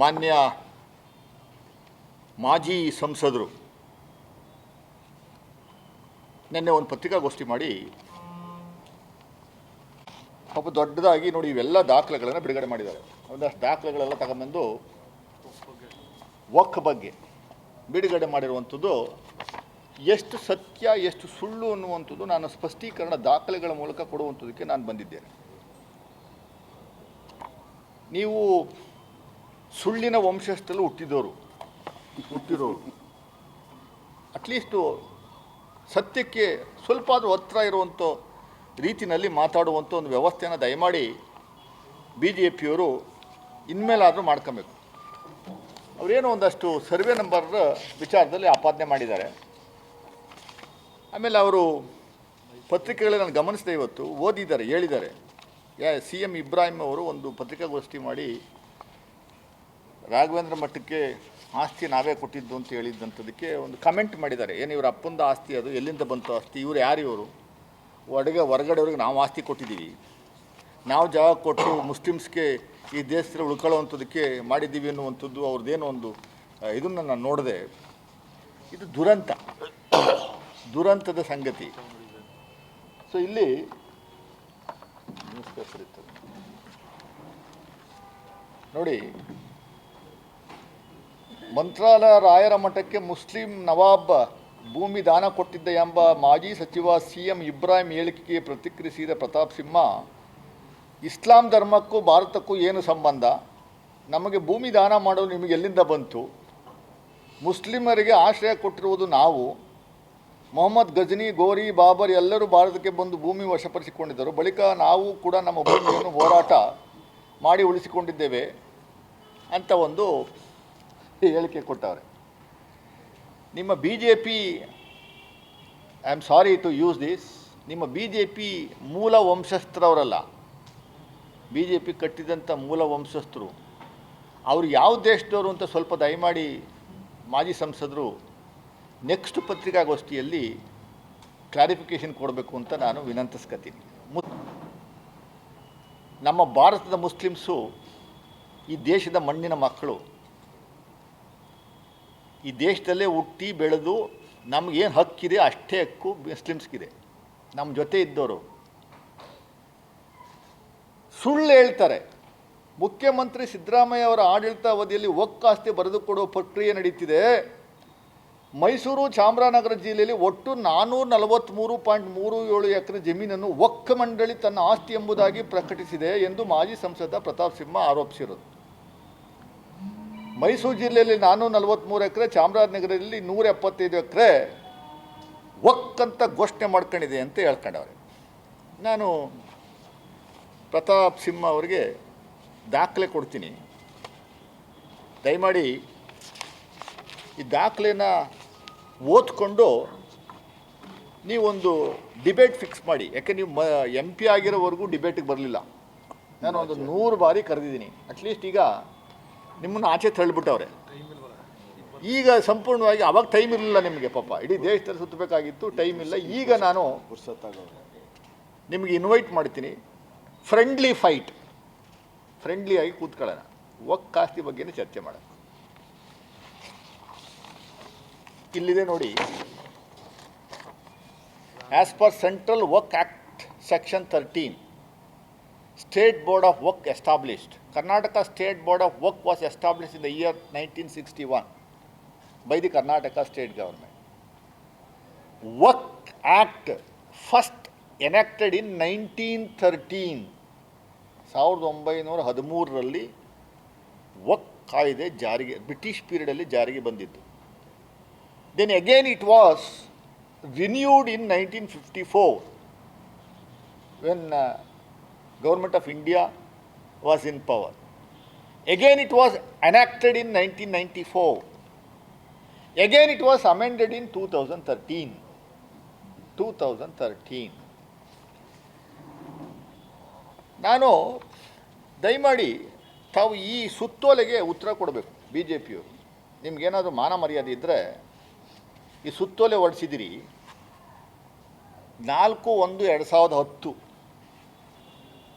ಮಾನ್ಯ ಮಾಜಿ ಸಂಸದರು, ನಿನ್ನೆ ಒಂದು ಪತ್ರಿಕಾಗೋಷ್ಠಿ ಮಾಡಿ, ಪಾಪ ದೊಡ್ಡದಾಗಿ ನೋಡಿ ಇವೆಲ್ಲ ದಾಖಲೆಗಳನ್ನು ಬಿಡುಗಡೆ ಮಾಡಿದ್ದಾರೆ. ಒಂದಷ್ಟು ದಾಖಲೆಗಳೆಲ್ಲ ತಗೊಂಬಂದು ವಕ್ ಬಗ್ಗೆ ಬಿಡುಗಡೆ ಮಾಡಿರುವಂಥದ್ದು, ಎಷ್ಟು ಸತ್ಯ, ಎಷ್ಟು ಸುಳ್ಳು ಅನ್ನುವಂಥದ್ದು ನಾನು ಸ್ಪಷ್ಟೀಕರಣ ದಾಖಲೆಗಳ ಮೂಲಕ ಕೊಡುವಂಥದ್ದಕ್ಕೆ ನಾನು ಬಂದಿದ್ದೇನೆ. ನೀವು ಸುಳ್ಳಿನ ವಂಶಸ್ಥಲು ಹುಟ್ಟಿದವರು. ಹುಟ್ಟಿರೋರು ಅಟ್ಲೀಸ್ಟು ಸತ್ಯಕ್ಕೆ ಸ್ವಲ್ಪ ಆದರೂ ಹತ್ರ ಇರುವಂಥ ರೀತಿಯಲ್ಲಿ ಮಾತಾಡುವಂಥ ಒಂದು ವ್ಯವಸ್ಥೆಯನ್ನು ದಯಮಾಡಿ ಬಿ ಜೆ ಪಿಯವರು ಇನ್ಮೇಲಾದರೂ ಮಾಡ್ಕೊಬೇಕು. ಅವರೇನೋ ಒಂದಷ್ಟು ಸರ್ವೆ ನಂಬರ್ ವಿಚಾರದಲ್ಲಿ ಆಪಾದನೆ ಮಾಡಿದ್ದಾರೆ. ಆಮೇಲೆ ಅವರು ಪತ್ರಿಕೆಗಳಲ್ಲಿ ನಾನು ಗಮನಿಸಿದೆ ಇವತ್ತು ಓದಿದ್ದಾರೆ ಹೇಳಿದ್ದಾರೆ. ಯಾ ಸಿ ಎಂ ಇಬ್ರಾಹಿಂ ಅವರು ಒಂದು ಪತ್ರಿಕಾಗೋಷ್ಠಿ ಮಾಡಿ ರಾಘವೇಂದ್ರ ಮಠಕ್ಕೆ ಆಸ್ತಿ ನಾವೇ ಕೊಟ್ಟಿದ್ದು ಅಂತ ಹೇಳಿದ್ದಂಥದಕ್ಕೆ ಒಂದು ಕಮೆಂಟ್ ಮಾಡಿದ್ದಾರೆ. ಏನು ಇವ್ರ ಅಪ್ಪಂದ ಆಸ್ತಿ ಅದು? ಎಲ್ಲಿಂದ ಬಂತು ಆಸ್ತಿ? ಇವರು ಯಾರು ಇವರು? ಹೊರಗೆ ಹೊರಗಡೆಯವ್ರಿಗೆ ನಾವು ಆಸ್ತಿ ಕೊಟ್ಟಿದ್ದೀವಿ. ನಾವು ಜಾಗ ಕೊಟ್ಟು ಮುಸ್ಲಿಮ್ಸ್ಗೆ ಈ ದೇಶದಲ್ಲಿ ಉಳ್ಕೊಳ್ಳೋವಂಥದಕ್ಕೆ ಮಾಡಿದ್ದೀವಿ ಅನ್ನುವಂಥದ್ದು ಅವ್ರದ್ದೇನೋ ಒಂದು ಇದನ್ನು ನಾನು ನೋಡಿದೆ. ಇದು ದುರಂತ. ದುರಂತದ ಸಂಗತಿ. ಸೊ ಇಲ್ಲಿ ನ್ಯೂಸ್ ನೋಡಿ ಮಂತ್ರಾಲಯ ರಾಯರ ಮಠಕ್ಕೆ ಮುಸ್ಲಿಂ ನವಾಬ್ ಭೂಮಿ ದಾನ ಕೊಟ್ಟಿದ್ದ ಎಂಬ ಮಾಜಿ ಸಚಿವ ಸಿ ಎಂ ಇಬ್ರಾಹಿಂ ಹೇಳಿಕೆಗೆ ಪ್ರತಿಕ್ರಿಯಿಸಿದ ಪ್ರತಾಪ್ ಸಿಂಹ, ಇಸ್ಲಾಂ ಧರ್ಮಕ್ಕೂ ಭಾರತಕ್ಕೂ ಏನು ಸಂಬಂಧ? ನಮಗೆ ಭೂಮಿ ದಾನ ಮಾಡಲು ನಿಮಗೆ ಎಲ್ಲಿಂದ ಬಂತು? ಮುಸ್ಲಿಮರಿಗೆ ಆಶ್ರಯ ಕೊಟ್ಟಿರುವುದು ನಾವು. ಮೊಹಮ್ಮದ್ ಗಜನಿ, ಗೋರಿ, ಬಾಬರ್ ಎಲ್ಲರೂ ಭಾರತಕ್ಕೆ ಬಂದು ಭೂಮಿ ವಶಪಡಿಸಿಕೊಂಡಿದ್ದರು. ಬಳಿಕ ನಾವು ಕೂಡ ನಮ್ಮ ಭೂಮಿಯನ್ನು ಹೋರಾಟ ಮಾಡಿ ಉಳಿಸಿಕೊಂಡಿದ್ದೇವೆ. ಅಂತ ಒಂದು ಹೇಳಿಕೆ ಕೊಟ್ಟವ್ರೆ. ನಿಮ್ಮ B J P I am sorry to use this ನಿಮ್ಮ ಬಿ ಜೆ ಪಿ ಮೂಲ ವಂಶಸ್ಥರವರಲ್ಲ. ಬಿ ಜೆ ಪಿ ಕಟ್ಟಿದಂಥ ಮೂಲ ವಂಶಸ್ಥರು, ಅವರು ಯಾವ ದೇಶದವರು ಅಂತ ಸ್ವಲ್ಪ ದಯಮಾಡಿ ಮಾಜಿ ಸಂಸದರು ನೆಕ್ಸ್ಟ್ ಪತ್ರಿಕಾಗೋಷ್ಠಿಯಲ್ಲಿ ಕ್ಲಾರಿಫಿಕೇಷನ್ ಕೊಡಬೇಕು ಅಂತ ನಾನು ವಿನಂತಿಸ್ಕತೀನಿ. ಮು ನಮ್ಮ ಭಾರತದ ಮುಸ್ಲಿಮ್ಸು ಈ ದೇಶದ ಮಣ್ಣಿನ ಮಕ್ಕಳು. ಈ ದೇಶದಲ್ಲೇ ಹುಟ್ಟಿ ಬೆಳೆದು ನಮಗೇನು ಹಕ್ಕಿದೆ, ಅಷ್ಟೇ ಹಕ್ಕು ಮುಸ್ಲಿಮ್ಸ್ಗಿದೆ. ನಮ್ಮ ಜೊತೆ ಇದ್ದವರು ಸುಳ್ಳು ಹೇಳ್ತಾರೆ. ಮುಖ್ಯಮಂತ್ರಿ ಸಿದ್ದರಾಮಯ್ಯ ಅವರ ಆಡಳಿತ ಅವಧಿಯಲ್ಲಿ ಒಕ್ಕಾಸ್ತಿ ಬರೆದುಕೊಡುವ ಪ್ರಕ್ರಿಯೆ ನಡೀತಿದೆ. ಮೈಸೂರು ಚಾಮರಾಜನಗರ ಜಿಲ್ಲೆಯಲ್ಲಿ ಒಟ್ಟು ನಾನ್ನೂರ ನಲವತ್ತ್ಮೂರು ಪಾಯಿಂಟ್ ಮೂರು ಏಳು ಎಕರೆ ಜಮೀನನ್ನು ಒಕ್ಕ ಮಂಡಳಿ ತನ್ನ ಆಸ್ತಿ ಎಂಬುದಾಗಿ ಪ್ರಕಟಿಸಿದೆ ಎಂದು ಮಾಜಿ ಸಂಸದ ಪ್ರತಾಪ್ ಸಿಂಹ ಆರೋಪಿಸಿರೋದು. ಮೈಸೂರು ಜಿಲ್ಲೆಯಲ್ಲಿ ನಾನ್ನೂರ ನಲವತ್ತ್ಮೂರು ಎಕರೆ ಚಾಮರಾಜನಗರದಲ್ಲಿ ನೂರ ಎಪ್ಪತ್ತೈದು ಎಕರೆ ಒಕ್ಕಂತ ಘೋಷಣೆ ಮಾಡ್ಕೊಂಡಿದೆ ಅಂತ ಹೇಳ್ಕೊಂಡವ್ರೆ. ನಾನು ಪ್ರತಾಪ್ ಸಿಂಹ ಅವರಿಗೆ ದಾಖಲೆ ಕೊಡ್ತೀನಿ. ದಯಮಾಡಿ ಈ ದಾಖಲೆನ ಓದ್ಕೊಂಡು ನೀವೊಂದು ಡಿಬೇಟ್ ಫಿಕ್ಸ್ ಮಾಡಿ. ಯಾಕೆ ನೀವು ಮ, ಎಂ ಪಿ ಆಗಿರೋವರೆಗೂ ಡಿಬೇಟಿಗೆ ಬರಲಿಲ್ಲ. ನಾನು ಒಂದು ನೂರು ಬಾರಿ ಕರೆದಿದ್ದೀನಿ. ಅಟ್ಲೀಸ್ಟ್ ಈಗ ನಿಮ್ಮನ್ನು ಆಚೆ ತಳ್ಳಿಬಿಟ್ಟವ್ರೆ. ಈಗ ಸಂಪೂರ್ಣವಾಗಿ ಅವಾಗ ಟೈಮ್ ಇರಲಿಲ್ಲ ನಿಮಗೆ ಪಾಪ. ಇಡೀ ದೇಶದಲ್ಲಿ ಸುತ್ತಬೇಕಾಗಿತ್ತು ಟೈಮ್ ಇಲ್ಲ. ಈಗ ನಾನು ನಿಮಗೆ ಇನ್ವೈಟ್ ಮಾಡ್ತೀನಿ. ಫ್ರೆಂಡ್ಲಿ ಫೈಟ್ ಫ್ರೆಂಡ್ಲಿ ಆಗಿ ಕೂತ್ಕೊಳ್ಳೋಣ. ಒಕ್ ಆಸ್ತಿ ಬಗ್ಗೆನೇ ಚರ್ಚೆ ಮಾಡೋಣ. ಇಲ್ಲಿದೆ ನೋಡಿ. As per central work act section thirteen state board of Waqf established Karnataka state board of work was in the year nineteen sixty one by the Karnataka state government work act first enacted in nineteen thirteen, ಸಾವಿರದ ಒಂಬೈನೂರ ಹದಿಮೂರರಲ್ಲಿ ವಕ್ ಕಾಯ್ದೆ ಜಾರಿಗೆ, British ಪೀರಿಯಡಲ್ಲಿ ಜಾರಿಗೆ ಬಂದಿತ್ತು. Then again it was renewed in nineteen fifty four when government of India enacted in nineteen ninety four again it was amended in two thousand thirteen two thousand thirteen ನಾನು ದಯಮಾಡಿ ತಾವು ಈ ಸುತ್ತೋಲೆಗೆ ಉತ್ತರ ಕೊಡಬೇಕು ಬಿ ಜೆ ಪಿಯವರು ನಿಮ್ಗೇನಾದರೂ ಮಾನ ಮರ್ಯಾದೆ ಇದ್ದರೆ ಈ ಸುತ್ತೋಲೆ ಹೊರಡಿಸಿದಿರಿ. ನಾಲ್ಕು ಒಂದು ಎರಡು ಸಾವಿರದ ಹತ್ತು.